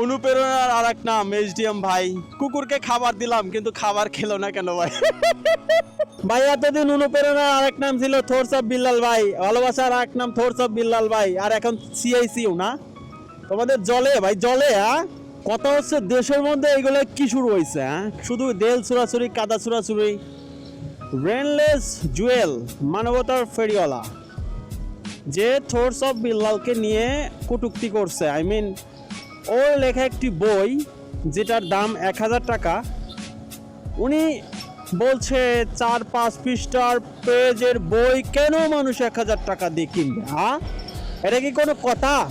অনুপ্রেরণার আর এক নাম এইচডিএম ভাই। কুকুরকে খাবার দিলাম, কিন্তু খাবার খেলো না কেন ভাই? ভাই, এতদিন অনুপ্রেরণার আর এক নাম ছিল থোরস অফ বিল্লাল ভাই। ভালোবাসার এক নাম থোরস অফ বিল্লাল ভাই। আর এখন সিআইসিউ না? তোমাদের জলে, ভাই, জলে হ্যাঁ? কথা হচ্ছে দেশের মধ্যে এগুলো কি শুরু হয়েছে হ্যাঁ? শুধু দেল চুরাচুরি, কাদা চুরাচুরি। ব্রেনলেস জুয়েল মানবতার ফেরিওয়ালা। যে থোর্স অফ বিল্লালকে নিয়ে কটুক্তি করছে আই মিন ওর লেখা একটি বই যেটার দাম এক হাজার টাকা। উনি বলছে, চার পাঁচ পৃষ্ঠার পেজের বই কেন মানুষ এক হাজার টাকা দিয়ে কিনবে হ্যাঁ এটা কি কোনো কথা?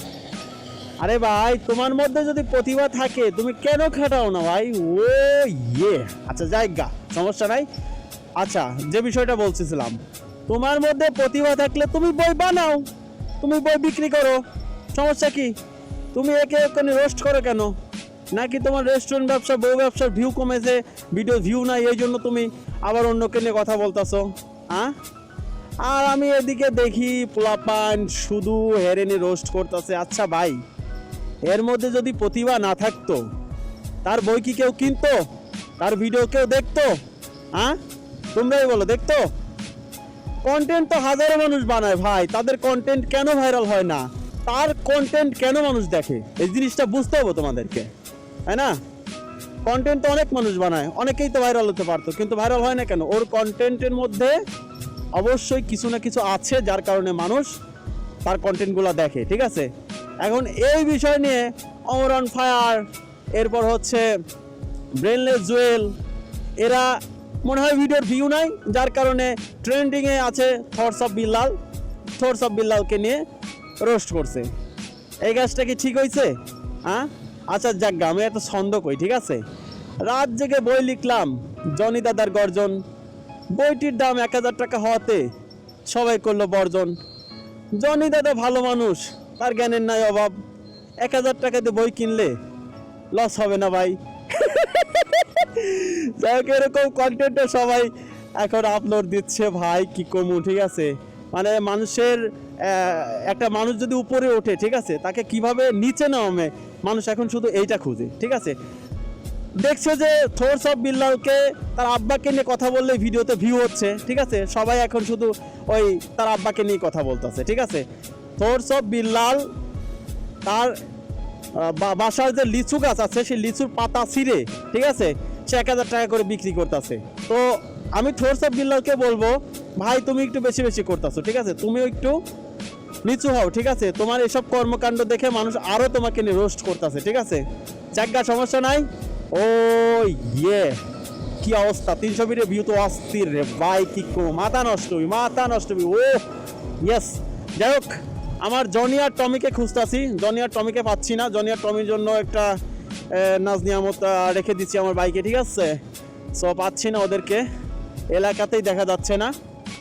আরে ভাই, তোমার মধ্যে যদি প্রতিভা থাকে, তুমি কেন খাটাও না ভাই? ও ইয়ে। আচ্ছা যাই গা সমস্যা নাই। আচ্ছা যে বিষয়টা বলছিলাম, তোমার মধ্যে প্রতিভা থাকলে তুমি বই বানাও, তুমি বই বিক্রি করো, সমস্যা কি? তুমি একে এখানে রোস্ট করো কেন? নাকি তোমার রেস্টুরেন্ট ব্যবসা বই ব্যবসার ভিউ কমেছে ভিডিও ভিউ নাই, এই জন্য তুমি আবার অন্যকে নিয়ে কথা বলতাছো হ্যাঁ? আর আমি এদিকে দেখি পোলাপান শুধু হেরেনে রোস্ট করতেছে। আচ্ছা ভাই, এর মধ্যে যদি প্রতিভা না থাকতো, তার বই কি কেউ কিনতো? তার ভিডিও কেউ দেখতো? হ্যাঁ? তোমরাই বলো, দেখতো? কন্টেন্ট তো হাজারো মানুষ বানায় ভাই, তাদের কন্টেন্ট কেন ভাইরাল হয় না? তার কন্টেন্ট কেন মানুষ দেখে? এই জিনিসটা বুঝতে হবে তোমাদেরকে। তাই না? কন্টেন্ট তো অনেক মানুষ বানায়। অনেকেই তো ভাইরাল হতে পারতো, কিন্তু ভাইরাল হয় না কেন? ওর কন্টেন্টের মধ্যে অবশ্যই কিছু না কিছু আছে যার কারণে মানুষ তার কন্টেন্টগুলো দেখে, ঠিক আছে? এখন এই বিষয় নিয়ে অমরন ফায়ার এরপর হচ্ছে ব্রেনলেস জুয়েল এরা মনে হয় ভিডিওর ভিউ নাই, যার কারণে ট্রেন্ডিংয়ে আছে thoughts of Billal thoughts of বিল্লালকে নিয়ে রোস্ট করছে। এই গাছটা কি ঠিক হয়েছে হ্যাঁ? আচ্ছা যাক আমি একটা ছন্দ কই, ঠিক আছে? রাত জেগে বই লিখলাম, জনি দাদার গর্জন। বইটির দাম এক হাজার টাকা হওয়াতে সবাই করল বর্জন। জনি দাদা ভালো মানুষ, তার জ্ঞানের নাই অভাব। এক হাজার টাকাতে বই কিনলে লস হবে না ভাই। যাই হোক, এরকম কন্টেন্টও সবাই এখন আপলোড দিচ্ছে ভাই, কি কমু, ঠিক আছে? মানে মানুষের একটা মানুষ যদি উপরে ওঠে, ঠিক আছে? তাকে কীভাবে নিচে নামে? মানুষ এখন শুধু এইটা খুঁজে, ঠিক আছে? দেখছে যে থোর্স অফ বিল্লালকে তার আব্বাকে নিয়ে কথা বললে ভিডিওতে ভিউ হচ্ছে, ঠিক আছে? সবাই এখন শুধু ওই তার আব্বাকে নিয়ে কথা বলতেছে, ঠিক আছে? থোর্স অফ বিল্লাল তার বাসার যে লিচু গাছ আছে, সেই লিচুর পাতা ছিঁড়ে, ঠিক আছে? সে এক হাজার টাকা করে বিক্রি করতেছে। তো আমি থোর্স অফ বিল্লালকে বলব ভাই, তুমি একটু বেশি বেশি করতেছো, ঠিক আছে? তুমিও একটু নিচু হও, ঠিক আছে? তোমার এসব কর্মকাণ্ড দেখে মানুষ আরও তোমাকে নিয়ে রোস্ট করতেছে, ঠিক আছে? জায়গা সমস্যা নাই? ও ইয়ে কি অবস্থা? তিনশো মিটার ভিউ তো অস্থির রে ভাই, কি মাথা নষ্ট হবি, মাথা নষ্ট হবি, ও ইয়েস যাই হোক, আমার জনিয়ার টমিকে খুঁজতাছি। জনিয়ার টমিকে পাচ্ছি না। জনিয়ার টমির জন্য একটা নাজ নিয়ামত রেখে দিচ্ছি আমার বাইকে ঠিক আছে? সো পাচ্ছি না ওদেরকে। এলাকাতেই দেখা যাচ্ছে না।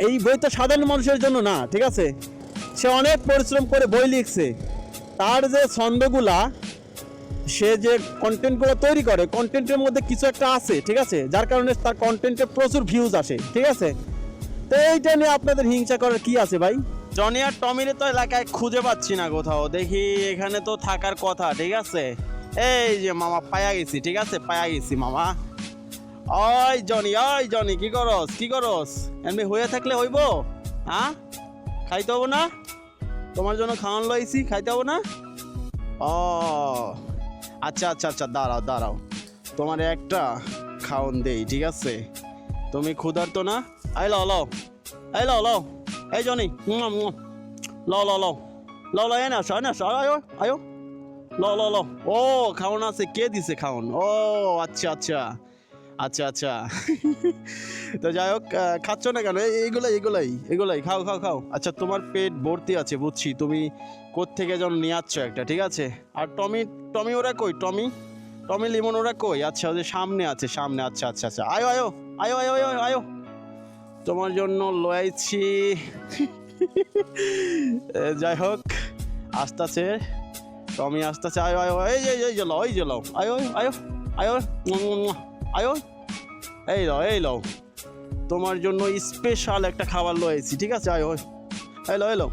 এই বই তো সাধারণ মানুষের জন্য না, ঠিক আছে? সে অনেক পরিশ্রম করে বই লিখছে। তার যে ছন্দগুলা, সে যে কন্টেন্টগুলো তৈরি করে কন্টেন্টের মধ্যে কিছু একটা আছে, ঠিক আছে? যার কারণে তার কন্টেন্টে প্রচুর ভিউজ আসে, ঠিক আছে? তো এইটা নিয়ে আপনাদের হিংসা করার কি আছে ভাই? জনি আর টমিরে তো এলাকায় খুঁজে পাচ্ছি না কোথাও। দেখি এখানে তো থাকার কথা, ঠিক আছে? এই যে মামা, পায়া গেছি, ঠিক আছে? পায়া গেছি, মামা। ওই জনি ওই জনি, কি করস কি করস? এমনি হয়ে থাকলে হইব? হ্যাঁ? খাইতে হব না? তোমার জন্য খাওয়ান লইছি, খাইতে হব না? ও আচ্ছা আচ্ছা আচ্ছা দাঁড়াও দাঁড়াও। তোমার একটা খাওন দেই, ঠিক আছে? তুমি ক্ষুধার্ত না? আই ল ল এই ল ল এই জনি ল ল ল ল ল এনে আসো এনে আসো আয়ো আয়ো। ল ল ল ও খাওন আছে, কে দিছে খাওন ও আচ্ছা আচ্ছা। আচ্ছা আচ্ছা। তো যাই হোক খাচ্ছ না কেন? এই- এইগুলাই এগুলাই এগুলাই খাও খাও খাও। আচ্ছা তোমার পেট ভর্তি আছে, বুঝছি। তুমি কোত্থেকে যেন নিয়ে আসছো একটা, ঠিক আছে? আর টমি টমি ওরা কই? টমি? টমি লিমন ওরা কই? আচ্ছা ওদের সামনে আছে, সামনে। আচ্ছা আচ্ছা আচ্ছা। আয়ো আয়ো আয়ো আয়ো আয়ো আয়ো। তোমার জন্য লয়াইছি যাই হোক, আসতেছে। টমি আসতেছে। আয়ো আয়ো এই এই এই যে, লও, এই যে, লও। আয়ো। আয়ো আয়ো। আয়ো। এই লও এই লও তোমার জন্য স্পেশাল একটা খাবার লয়েছি, ঠিক আছে? আয়ো। এলো এলো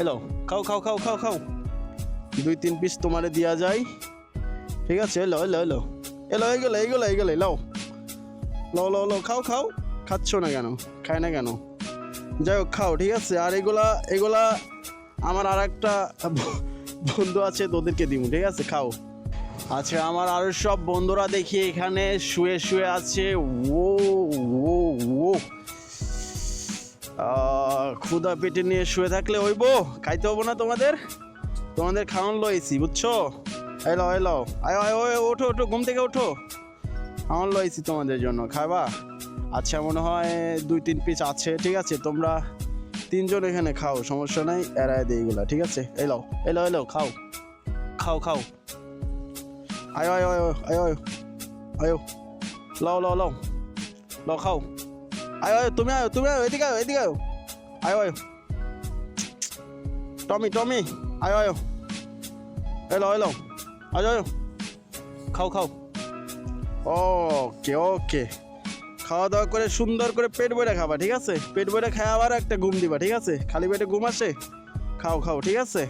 এলো খাও খাও খাও খাও খাও। দুই, তিন পিস তোমারে দেওয়া যায় ঠিক আছে? এলো এলো এলো এলো এইগুলো এইগুলো এইগুলো এলো লো। লো লো খাও খাও। খাচ্ছ না কেন? খায় না কেন? যাই হোক, খাও, ঠিক আছে? আর এগুলা এগুলা আমার আর একটা বন্ধু আছে, তোদেরকে দিব ঠিক আছে? খাও। আচ্ছা আমার আরও সব বন্ধুরা দেখি এখানে শুয়ে শুয়ে আছে। ও ও ও ক্ষুদা পেটে নিয়ে শুয়ে থাকলে হইব? খাইতে হব না তোমাদের? তোমাদের খাওয়ান লইছি, বুঝছ? এলো এলো আয় আয়, ওই, ওঠো ওঠো, ঘুম থেকে ওঠো। খাওয়ান লইছি তোমাদের জন্য খাবা আচ্ছা মনে হয় দুই, তিন পিস আছে, ঠিক আছে? তোমরা তিনজন এখানে খাও, সমস্যা নাই, এড়ায় দিই এগুলা, ঠিক আছে? এলো এলো এলো খাও। খাও খাও। আয় আয় আয় আয় আয় আয়ো লও লও লও লও খাও আয় আয় তুমি আয় তুমি আয় এদিকে আয় এদিকে আয় আয় আয় টমি টমি আয় আয় এলো এলো আয় আয় খাও খাও ওকে ওকে খাওয়া দাওয়া করে সুন্দর করে পেট ভরে খাবা, ঠিক আছে? পেট ভরে খাওয়া আবার একটা ঘুম দিবা, ঠিক আছে? খালি পেটে ঘুম আসে? খাও খাও, ঠিক আছে?